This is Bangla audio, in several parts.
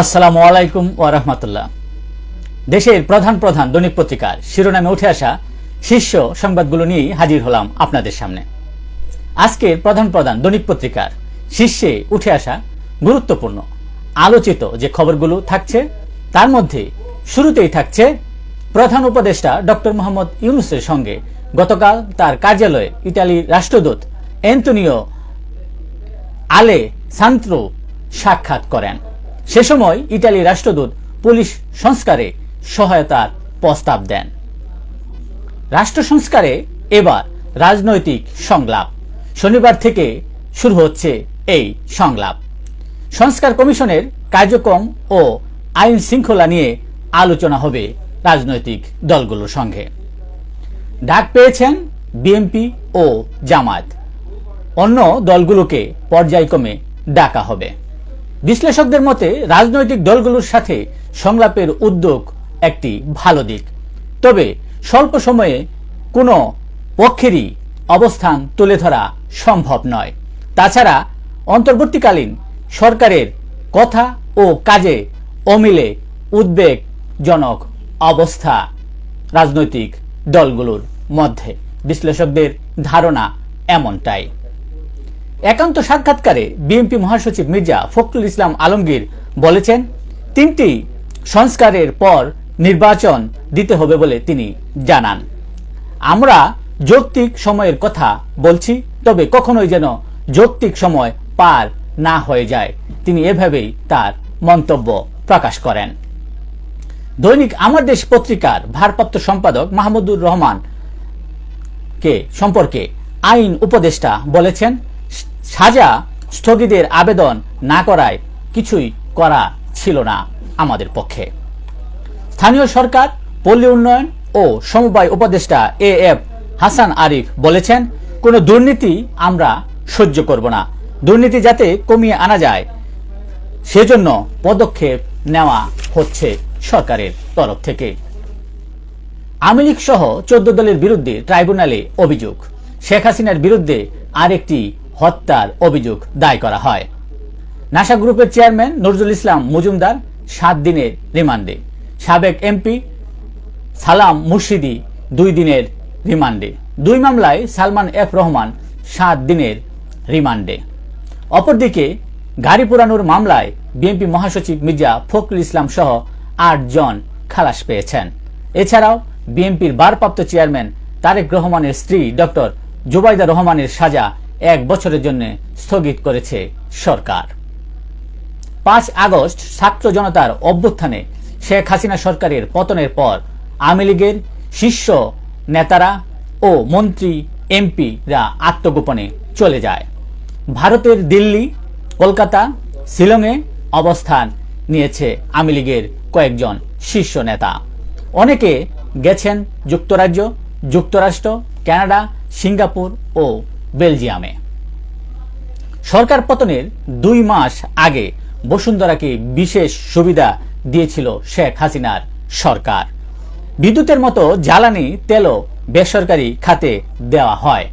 আসসালামু আলাইকুম রাহমাতুল্লাহ। দেশের প্রধান প্রধান দৈনিক পত্রিকার শিরোনামে উঠে আসা শীর্ষ সংবাদগুলো নিয়েই হাজির হলাম আপনাদের সামনে। আজকের প্রধান প্রধান দৈনিক পত্রিকার শীর্ষে উঠে আসা গুরুত্বপূর্ণ, আলোচিত যে খবরগুলো থাকছে, তার মধ্যে শুরুতেই থাকছে প্রধান উপদেষ্টা ডক্টর মোহাম্মদ ইউনুসের সঙ্গে গতকাল তার কার্যালয়ে ইতালির রাষ্ট্রদূত অ্যান্তনিও আলে সান্ত্রো সাক্ষাৎ করেন। সে সময় ইটালি রাষ্ট্রদূত পুলিশ সংস্কারে সহায়তার প্রস্তাব দেন। রাষ্ট্র সংস্কারে এবার রাজনৈতিক সংলাপ। শনিবার থেকে শুরু হচ্ছে এই সংলাপ। সংস্কার কমিশনের কার্যক্রম ও আইন শৃঙ্খলা নিয়ে আলোচনা হবে রাজনৈতিক দলগুলোর সঙ্গে। ডাক পেয়েছেন বিএনপি ও জামাত অন্য দলগুলোকে পর্যায়ক্রমে ডাকা হবে। বিশ্লেষকদের মতে, রাজনৈতিক দলগুলোর সাথে সংলাপের উদ্যোগ একটি ভালো দিক। তবে স্বল্প সময়ে কোনো পক্ষেরই অবস্থান তুলে ধরা সম্ভব নয়। তাছাড়া অন্তর্বর্তীকালীন সরকারের কথা ও কাজে অমিলে উদ্বেগজনক অবস্থা রাজনৈতিক দলগুলোর মধ্যে। বিশ্লেষকদের ধারণা এমনটাই। একান্ত সাক্ষাৎকারে বিএনপি মহাসচিব মির্জা ফখরুল ইসলাম আলমগীর বলেছেন, তিনটি সংস্কারের পর নির্বাচন দিতে হবে বলে তিনি জানান। আমরা যৌক্তিক সময়ের কথা বলছি, তবে কখনোই যেন যৌক্তিক সময় পার না হয়ে যায়। তিনি এভাবেই তার মন্তব্য প্রকাশ করেন। দৈনিক আমার দেশ পত্রিকার ভারপ্রাপ্ত সম্পাদক মাহমুদুর রহমান কে সম্পর্কে আইন উপদেষ্টা বলেছেন সাজা স্থগিতের আবেদন না করায় কিছুই করা ছিল না আমাদের পক্ষে। স্থানীয় সরকার, পল্লী উন্নয়ন ও সমবায় উপদেষ্টা এ এফ হাসান আরিফ বলেছেন, কোনো দুর্নীতি আমরা সহ্য করব না। দুর্নীতি যাতে কমিয়ে আনা যায়, সেজন্য পদক্ষেপ নেওয়া হচ্ছে সরকারের তরফ থেকে। আওয়ামী লীগ সহ চোদ্দ দলের বিরুদ্ধে ট্রাইব্যুনালে অভিযোগ। শেখ হাসিনার বিরুদ্ধে আরেকটি হত্যার অভিযোগ দায় করা হয়। নাসা গ্রুপের চেয়ারম্যান নজরুল ইসলাম মজুমদার সাত দিনের রিমান্ডে। সাবেক এমপি সালাম মুর্শিদি দুই দিনের রিমান্ডে। দুই মামলায় সালমান এফ রহমান সাত দিনের রিমান্ডে। অপরদিকে গাড়ি পোড়ানোর মামলায় বিএনপি মহাসচিব মির্জা ফখরুল ইসলাম সহ আট জন খালাস পেয়েছেন। এছাড়াও বিএনপির ভারপ্রাপ্ত চেয়ারম্যান তারেক রহমানের স্ত্রী ডক্টর জুবাইদা রহমানের সাজা এক বছরের জন্য স্থগিত করেছে সরকার। পাঁচ আগস্ট ছাত্র জনতার অভ্যুত্থানে শেখ হাসিনা সরকারের পতনের পর আওয়ামী লীগের শীর্ষ নেতারা ও মন্ত্রী, এমপিরা আত্মগোপনে চলে যায়। ভারতের দিল্লি, কলকাতা, শিলংয়ে অবস্থান নিয়েছে আওয়ামী লীগের কয়েকজন শীর্ষ নেতা। অনেকে গেছেন যুক্তরাজ্য, যুক্তরাষ্ট্র, কানাডা, সিঙ্গাপুর ও বেলজিয়ামে। সরকার পতনের দুই মাস আগে বসুন্ধরাকে বিশেষ সুবিধা দিয়েছিল শেখ হাসিনার সরকার। বিদ্যুতের মতো জ্বালানি, তেলও বেসরকারি খাতে দেওয়া হয়।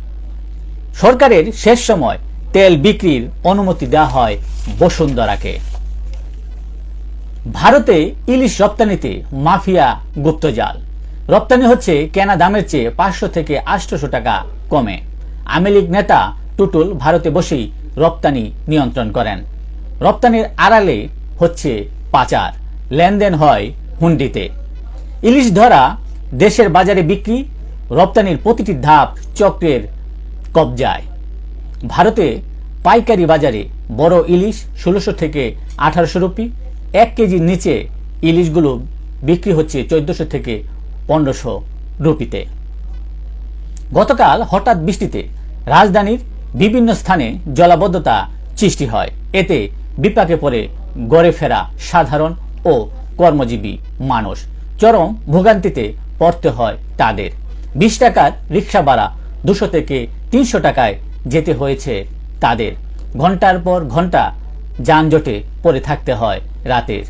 সরকারের শেষ সময় তেল বিক্রির অনুমতি দেওয়া হয় বসুন্ধরাকে। ভারতে ইলিশ রপ্তানিতে মাফিয়া গুপ্তজাল। রপ্তানি হচ্ছে কেনা দামের চেয়ে পাঁচশো থেকে আটশোশো টাকা কমে। আওয়ামী লীগ নেতা টুটুল ভারতে বসেই রপ্তানি নিয়ন্ত্রণ করেন। রপ্তানির আড়ালে হচ্ছে পাচার, লেনদেন হয় হুন্ডিতে। ইলিশ ধরা, দেশের বাজারে বিক্রি, রপ্তানির প্রতিটি ধাপ চক্রের কবজায়। ভারতে পাইকারি বাজারে বড় ইলিশ ষোলোশো থেকে আঠারোশো রুপি, এক কেজির নিচে ইলিশগুলো বিক্রি হচ্ছে চোদ্দশো থেকে পনেরোশো রুপিতে। গতকাল হঠাৎ বৃষ্টিতে রাজধানীর বিভিন্ন স্থানে জলাবদ্ধতা সৃষ্টি হয়। এতে বিপাকে পড়ে গড়ে ফেরা সাধারণ ও কর্মজীবী মানুষ। চরম ভোগান্তিতে পড়তে হয় তাদের। বিশ টাকার রিক্সা ভাড়া দুশো থেকে তিনশো টাকায় যেতে হয়েছে তাদের। ঘণ্টার পর ঘণ্টা যানজটে পড়ে থাকতে হয় রাতের।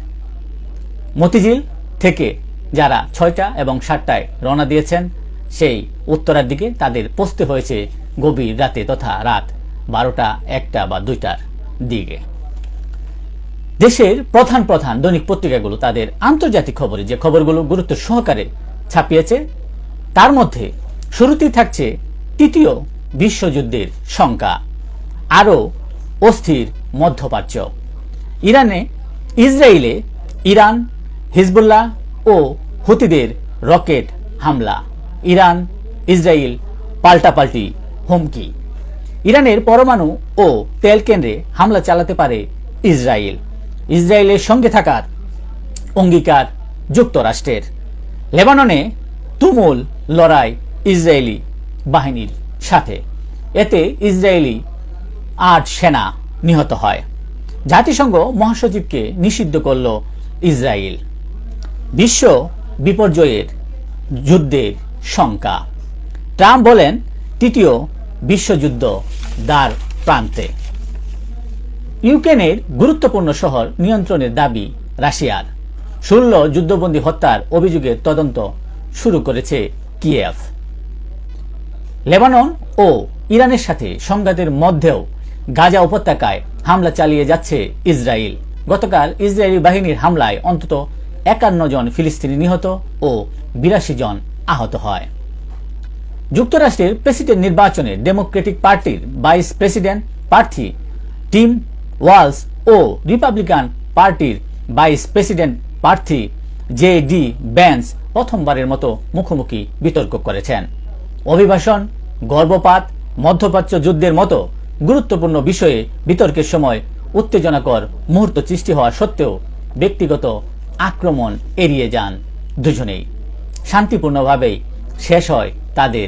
মতিঝিল থেকে যারা ছয়টা এবং সাতটায় রওনা দিয়েছেন, সেই উত্তরার দিকে তাদের পৌঁছতে হয়েছে গভীর রাতে তথা রাত বারোটা, একটা বা দুইটার দিকে। দেশের প্রধান প্রধান দৈনিক পত্রিকাগুলো তাদের আন্তর্জাতিক খবরে যে খবরগুলো গুরুত্ব সহকারে ছাপিয়েছে, তার মধ্যে শুরুতেই থাকছে তৃতীয় বিশ্বযুদ্ধের শঙ্কা আরও অস্থির মধ্যপ্রাচ্য। ইরানে ইসরায়েলে ইরান, হিজবুল্লাহ ও হুতিদের রকেট হামলা। ইরান, ইসরায়েল পাল্টাপাল্টি হুমকি। ইরানের পরমাণু ও তেল কেন্দ্রে হামলা চালাতে পারে ইসরায়েল। ইসরায়েলের সঙ্গে থাকার অঙ্গীকার যুক্তরাষ্ট্রের। লেবাননে তুমুল লড়াই ইসরায়েলি বাহিনীর সাথে। এতে ইসরায়েলি আট সেনা নিহত হয়। জাতিসংঘ মহাসচিবকে নিষিদ্ধ করল ইসরায়েল। বিশ্ব বিপর্যয়ের যুদ্ধের শঙ্কা। ট্রাম্প বলেন, তৃতীয় বিশ্বযুদ্ধ দ্বার প্রান্তে। ইউক্রেনের গুরুত্বপূর্ণ শহর নিয়ন্ত্রণের দাবি রাশিয়ার। ষোলো যুদ্ধবন্দী হত্যার অভিযোগের তদন্ত শুরু করেছে কিয়েভ। লেবানন ও ইরানের সাথে সংঘাতের মধ্যেও গাজা উপত্যকায় হামলা চালিয়ে যাচ্ছে ইসরায়েল। গতকাল ইসরায়েলি বাহিনীর হামলায় অন্তত একান্ন জন ফিলিস্তিনি নিহত ও বিরাশি জন আহত হয়। যুক্তরাষ্ট্রের প্রেসিডেন্ট নির্বাচনে ডেমোক্রেটিক পার্টির ভাইস প্রেসিডেন্ট প্রার্থী টিম ওয়ালস ও রিপাবলিকান পার্টির ভাইস প্রেসিডেন্ট প্রার্থী জে ডি ব্যান্স প্রথমবারের মতো মুখোমুখি বিতর্ক করেছেন। অভিবাসন, গর্ভপাত, মধ্যপ্রাচ্য যুদ্ধের মতো গুরুত্বপূর্ণ বিষয়ে বিতর্কের সময় উত্তেজনাকর মুহূর্ত সৃষ্টি হওয়া সত্ত্বেও ব্যক্তিগত আক্রমণ এড়িয়ে যান দুজনেই। শান্তিপূর্ণভাবেই শেষ হয় তাদের